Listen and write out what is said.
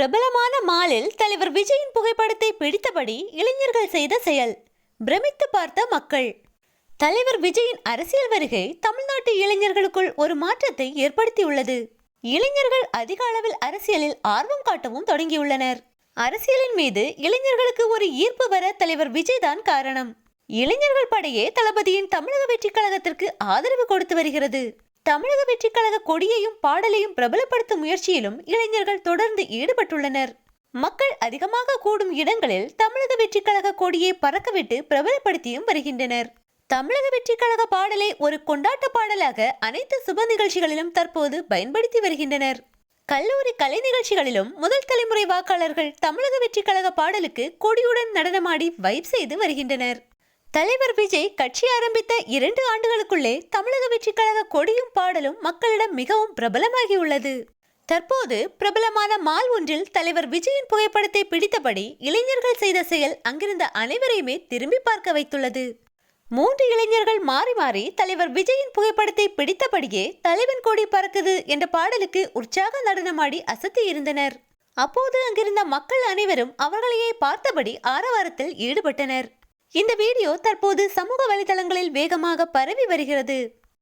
பிரபலமான மாலில் தலைவர் விஜயின் புகைப்படத்தை பிடித்தபடி இளைஞர்கள் செய்த செயல். பிரமித்து பார்த்த மக்கள். தலைவர் விஜயின் அரசியல் வருகை தமிழ்நாட்டு இளைஞர்களுக்குள் ஒரு மாற்றத்தை ஏற்படுத்தியுள்ளது. இளைஞர்கள் அதிக அளவில் அரசியலில் ஆர்வம் காட்டவும் தொடங்கியுள்ளனர். அரசியலின் மீது இளைஞர்களுக்கு ஒரு ஈர்ப்பு வர தலைவர் விஜய் தான் காரணம். இளைஞர்கள் படையே தளபதியின் தமிழக வெற்றிக் கழகத்திற்கு ஆதரவு கொடுத்து வருகிறது. தமிழக வெற்றிக் கழக கொடியையும் பாடலையும் பிரபலப்படுத்தும் முயற்சியிலும் இளைஞர்கள் தொடர்ந்து ஈடுபட்டுள்ளனர். மக்கள் அதிகமாக கூடும் இடங்களில் தமிழக வெற்றிக் கழக கொடியை பறக்கவிட்டு பிரபலப்படுத்தியும் வருகின்றனர். தமிழக வெற்றிக் கழக பாடலை ஒரு கொண்டாட்ட பாடலாக அனைத்து சுப நிகழ்ச்சிகளிலும் தற்போது பயன்படுத்தி வருகின்றனர். கல்லூரி கலை நிகழ்ச்சிகளிலும் முதல் தலைமுறை வாக்காளர்கள் தமிழக வெற்றிக் கழக பாடலுக்கு கொடியுடன் நடனமாடி வைப் செய்து வருகின்றனர். தலைவர் விஜய் கட்சி ஆரம்பித்த இரண்டு ஆண்டுகளுக்குள்ளே தமிழக வெற்றி கழக கொடியும் பாடலும் மக்களிடம் மிகவும் பிரபலமாகியுள்ளது. தற்போது பிரபலமான மால் ஒன்றில் தலைவர் விஜயின் புகைப்படத்தை பிடித்தபடி இளைஞர்கள் செய்த செயல் அங்கிருந்த அனைவரையுமே திரும்பி பார்க்க வைத்துள்ளது. மூன்று இளைஞர்கள் மாறி மாறி தலைவர் விஜயின் புகைப்படத்தை பிடித்தபடியே தலைவன் கோடி பறக்குது என்ற பாடலுக்கு உற்சாக நடனமாடி அசத்தி இருந்தனர். அப்போது அங்கிருந்த மக்கள் அனைவரும் அவர்களையே பார்த்தபடி ஆரவாரத்தில் ஈடுபட்டனர். இந்த வீடியோ தற்போது சமூக வலைதளங்களில் வேகமாக பரவி வருகிறது.